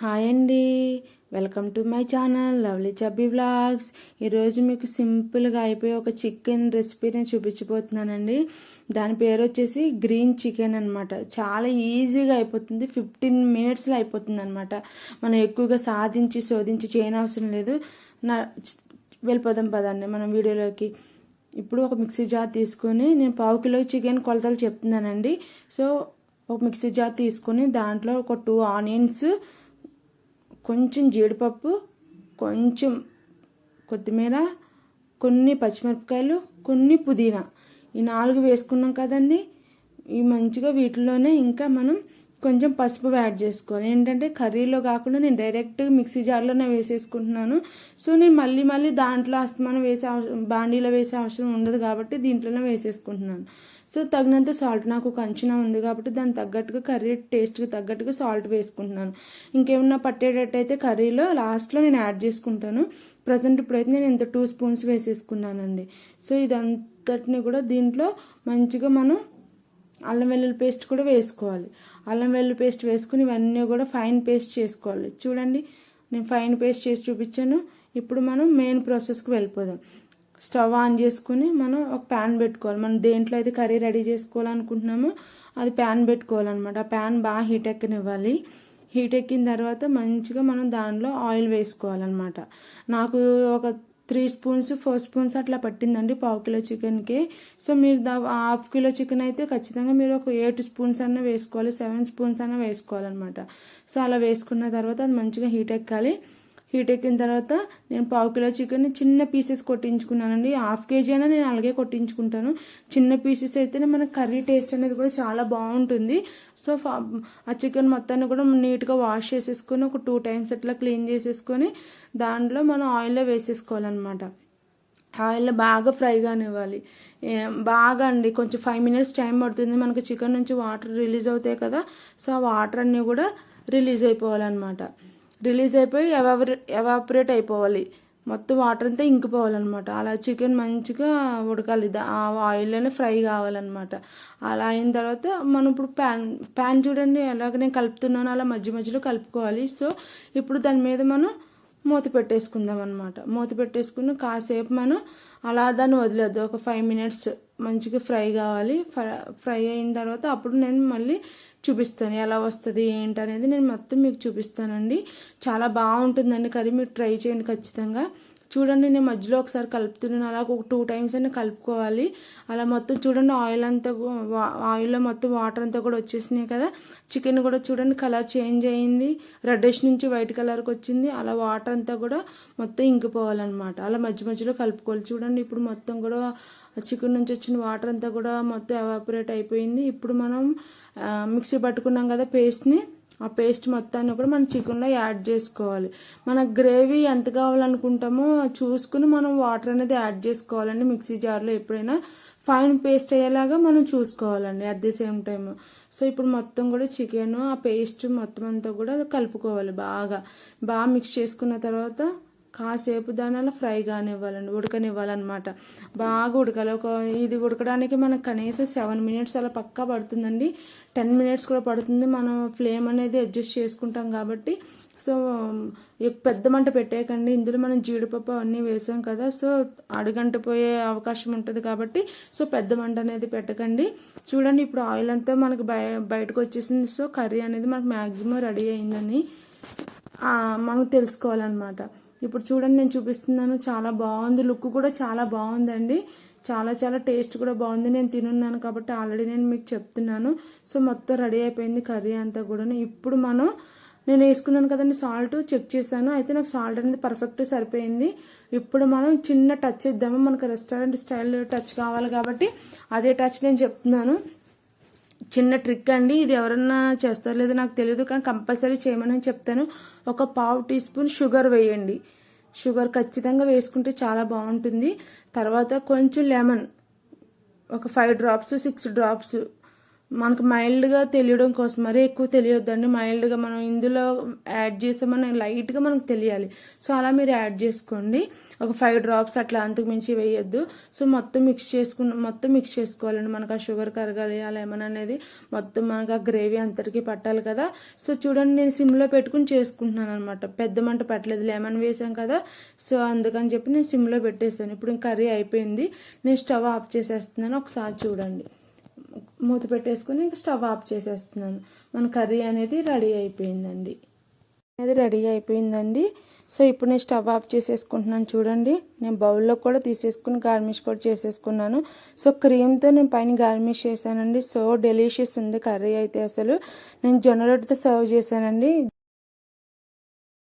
Hi అండి. Welcome to my channel lovely chubby blogs ఈరోజు మీకు సింపుల్గా అయిపోయి ఒక చికెన్ రెసిపీ నేను చూపించబోతున్నానండి. దాని పేరు వచ్చేసి గ్రీన్ చికెన్ అనమాట చాలా ఈజీగా అయిపోతుంది. ఫిఫ్టీన్ మినిట్స్లో అయిపోతుంది అనమాట మనం ఎక్కువగా సాధించి శోధించి చేయనవసరం లేదు. నా వెళ్ళిపోదాం పదండి మనం వీడియోలోకి. ఇప్పుడు ఒక మిక్సీ జార్ తీసుకొని నేను పావు కిలో చికెన్ కొలతలు చెప్తున్నానండి. సో ఒక మిక్సీ జార్ తీసుకొని దాంట్లో ఒక టూ ఆనియన్స్ కొంచెం జీడిపప్పు కొంచెం కొత్తిమీర కొన్ని పచ్చిమిరపకాయలు కొన్ని పుదీనా. ఈ నాలుగు వేసుకున్నాం కదండి. ఈ మంచిగా వీటిలోనే ఇంకా మనం కొంచెం పసుపు యాడ్ చేసుకోవాలి ఏంటంటే కర్రీలో కాకుండా నేను డైరెక్ట్ మిక్సీ జార్లోనే వేసేసుకుంటున్నాను. సో నేను మళ్ళీ మళ్ళీ దాంట్లో అస్తమానం వేసే అవసరం బాండీలో వేసే అవసరం ఉండదు కాబట్టి దీంట్లోనే వేసేసుకుంటున్నాను. సో తగినంత సాల్ట్ నాకు ఒక అంచనా ఉంది కాబట్టి దానికి తగ్గట్టుగా కర్రీ టేస్ట్కి తగ్గట్టుగా సాల్ట్ వేసుకుంటున్నాను. ఇంకేమన్నా పట్టేటట్టయితే కర్రీలో లాస్ట్లో నేను యాడ్ చేసుకుంటాను. ప్రజెంట్ ఇప్పుడైతే నేను ఇంత టూ స్పూన్స్ వేసేసుకున్నానండి. సో ఇదంతటిని కూడా దీంట్లో మంచిగా మనం అల్లం వెల్లుల్లి పేస్ట్ కూడా వేసుకోవాలి. అల్లం వెల్లుల్లి పేస్ట్ వేసుకుని ఇవన్నీ కూడా ఫైన్ పేస్ట్ చేసుకోవాలి. చూడండి నేను ఫైన్ పేస్ట్ చేసి చూపించాను. ఇప్పుడు మనం మెయిన్ ప్రాసెస్కి వెళ్ళిపోదాం. స్టవ్ ఆన్ చేసుకుని మనం ఒక ప్యాన్ పెట్టుకోవాలి. మనం దేంట్లో అయితే కర్రీ రెడీ చేసుకోవాలనుకుంటున్నామో అది ప్యాన్ పెట్టుకోవాలన్నమాట. ఆ ప్యాన్ బాగా హీట్ ఎక్కనివ్వాలి. హీట్ ఎక్కిన తర్వాత మంచిగా మనం దానిలో ఆయిల్ వేసుకోవాలన్నమాట. నాకు ఒక త్రీ స్పూన్స్ ఫోర్ స్పూన్స్ అట్లా పట్టిందండి పావు కిలో చికెన్కి. సో మీరు దా హాఫ్ కిలో చికెన్ అయితే ఖచ్చితంగా మీరు ఒక ఎయిట్ స్పూన్స్ అన్న వేసుకోవాలి సెవెన్ స్పూన్స్ అన్న వేసుకోవాలన్నమాట. సో అలా వేసుకున్న తర్వాత అది మంచిగా హీట్ ఎక్కాలి. హీట్ ఎక్కిన తర్వాత నేను పావు కిలో చికెన్ చిన్న పీసెస్ కొట్టించుకున్నానండి. హాఫ్ కేజీ అయినా నేను అలాగే కొట్టించుకుంటాను. చిన్న పీసెస్ అయితేనే మనకు కర్రీ టేస్ట్ అనేది కూడా చాలా బాగుంటుంది. సో ఆ చికెన్ మొత్తాన్ని కూడా నీట్గా వాష్ చేసేసుకొని ఒక టూ టైమ్స్ అట్లా క్లీన్ చేసేసుకొని దాంట్లో మనం ఆయిల్లో వేసేసుకోవాలన్నమాట. ఆయిల్లో బాగా ఫ్రై కానివ్వాలి. బాగా అండి. కొంచెం ఫైవ్ మినిట్స్ టైం పడుతుంది. మనకు చికెన్ నుంచి వాటర్ రిలీజ్ అవుతాయి కదా. సో ఆ వాటర్ అన్నీ కూడా రిలీజ్ అయిపోవాలన్నమాట. రిలీజ్ అయిపోయి ఎవాపరే ఎవాపరేట్ అయిపోవాలి. మొత్తం వాటర్ అంతా ఇంకిపోవాలన్నమాట. అలా చికెన్ మంచిగా ఉడకాలి. ఆ ఆయిల్లోనే ఫ్రై కావాలన్నమాట. అలా అయిన తర్వాత మనం ఇప్పుడు ప్యాన్ ప్యాన్ చూడండి ఎలాగ నేను కలుపుతున్నాను అలా మధ్య మధ్యలో కలుపుకోవాలి. సో ఇప్పుడు దాని మీద మనం మూత పెట్టేసుకుందాం అనమాట మూత పెట్టేసుకుని కాసేపు మనం అలా దాన్ని వదిలేదు ఒక ఫైవ్ మినిట్స్ మంచిగా ఫ్రై కావాలి. ఫ్రై అయిన తర్వాత అప్పుడు నేను మళ్ళీ చూపిస్తాను. ఎలా వస్తుంది ఏంటి అనేది నేను మొత్తం మీకు చూపిస్తానండి. చాలా బాగుంటుందండి కర్రీ. మీరు ట్రై చేయండి ఖచ్చితంగా. చూడండి నేను మధ్యలో ఒకసారి కలుపుతున్నాను. అలా ఒక టూ టైమ్స్ అయినా కలుపుకోవాలి. అలా మొత్తం చూడండి ఆయిల్ అంతా ఆయిల్లో మొత్తం వాటర్ అంతా కూడా వచ్చేసినాయి కదా. చికెన్ కూడా చూడండి కలర్ చేంజ్ అయింది. రెడ్డిష్ నుంచి వైట్ కలర్కి వచ్చింది. అలా వాటర్ అంతా కూడా మొత్తం ఇంకిపోవాలన్నమాట. అలా మధ్య మధ్యలో కలుపుకోవాలి. చూడండి ఇప్పుడు మొత్తం కూడా చికెన్ నుంచి వచ్చిన వాటర్ అంతా కూడా మొత్తం ఎవాపరేట్ అయిపోయింది. ఇప్పుడు మనం మిక్సీ పట్టుకున్నాం కదా పేస్ట్ని ఆ పేస్ట్ మొత్తాన్ని కూడా మనం చికెన్లో యాడ్ చేసుకోవాలి. మన గ్రేవీ ఎంత కావాలనుకుంటామో చూసుకుని మనం వాటర్ అనేది యాడ్ చేసుకోవాలండి మిక్సీ జార్లో ఎప్పుడైనా. ఫైన్ పేస్ట్ అయ్యేలాగా మనం చూసుకోవాలండి at the same time so ఇప్పుడు మొత్తం కూడా చికెన్ ఆ పేస్ట్ మొత్తం అంతా కూడా కలుపుకోవాలి బాగా. బాగా మిక్స్ చేసుకున్న తర్వాత కాసేపు దాని అలా ఫ్రై కానివ్వాలండి ఉడకనివ్వాలన్నమాట. బాగా ఉడకాలి. ఒక ఇది ఉడకడానికి మనకు కనీసం సెవెన్ మినిట్స్ అలా పక్కా పడుతుందండి. టెన్ మినిట్స్ కూడా పడుతుంది. మనం ఫ్లేమ్ అనేది అడ్జస్ట్ చేసుకుంటాం కాబట్టి. సో పెద్ద మంట పెట్టేయకండి. ఇందులో మనం జీడిపప్పు అన్నీ వేసాం కదా సో అడుగంట పోయే అవకాశం ఉంటుంది కాబట్టి. సో పెద్ద మంట అనేది పెట్టకండి. చూడండి ఇప్పుడు ఆయిల్ అంతా మనకు బయ బయటకు వచ్చేసింది. సో కర్రీ అనేది మనకు మ్యాక్సిమం రెడీ అయిందని మనం తెలుసుకోవాలన్నమాట. ఇప్పుడు చూడండి నేను చూపిస్తున్నాను. చాలా బాగుంది. లుక్ కూడా చాలా బాగుందండి. చాలా చాలా టేస్ట్ కూడా బాగుంది. నేను తినున్నాను కాబట్టి ఆల్రెడీ నేను మీకు చెప్తున్నాను. సో మొత్తం రెడీ అయిపోయింది కర్రీ అంతా కూడా ఇప్పుడు మనం నేను వేసుకున్నాను కదండి సాల్ట్ చెక్ చేశాను. అయితే నాకు సాల్ట్ అనేది పర్ఫెక్ట్ సరిపోయింది. ఇప్పుడు మనం చిన్న టచ్ ఇద్దాము. మనకు రెస్టారెంట్ స్టైల్ టచ్ కావాలి కాబట్టి అదే టచ్ నేను చెప్తున్నాను. చిన్న ట్రిక్ అండి. ఇది ఎవరన్నా చేస్తారో లేదో నాకు తెలియదు కానీ కంపల్సరీ చేయమని చెప్తాను. ఒక పావు టీ స్పూన్ షుగర్ వేయండి. షుగర్ ఖచ్చితంగా వేసుకుంటే చాలా బాగుంటుంది. తర్వాత కొంచెం లెమన్ ఒక ఫైవ్ డ్రాప్స్ సిక్స్ డ్రాప్స్ మనకు మైల్డ్గా తెలియడం కోసం మరీ ఎక్కువ తెలియొద్దండి. మైల్డ్గా మనం ఇందులో యాడ్ చేసామని లైట్గా మనకు తెలియాలి. సో అలా మీరు యాడ్ చేసుకోండి. ఒక ఫైవ్ డ్రాప్స్ అట్లా అంతకు మించి వేయొద్దు. సో మొత్తం మిక్స్ చేసుకున్న మొత్తం మిక్స్ చేసుకోవాలండి. మనకు ఆ షుగర్ కరగాలి ఆ లెమన్ అనేది మొత్తం మనకు ఆ గ్రేవీ అంతటికి పట్టాలి కదా. సో చూడండి నేను సిమ్లో పెట్టుకుని చేసుకుంటున్నాను అనమాట పెద్ద మంట పెట్టలేదు. లెమన్ వేసాం కదా. సో అందుకని చెప్పి నేను సిమ్లో పెట్టేస్తాను ఇప్పుడు కర్రీ అయిపోయింది. నేను స్టవ్ ఆఫ్ చేసేస్తున్నాను. ఒకసారి చూడండి. మూత పెట్టేసుకుని ఇంకా స్టవ్ ఆఫ్ చేసేస్తున్నాను. మన కర్రీ అనేది రెడీ అయిపోయిందండి. అనేది రెడీ అయిపోయిందండి. సో ఇప్పుడు నేను స్టవ్ ఆఫ్ చేసేసుకుంటున్నాను. చూడండి నేను బౌల్లో కూడా తీసేసుకుని గార్నిష్ కూడా చేసేసుకున్నాను. సో క్రీమ్తో నేను పైన గార్నిష్ చేశానండి. సో డెలిషియస్ ఉంది కర్రీ అయితే అసలు. నేను జొన్న రొట్టెతో సర్వ్ చేశానండి.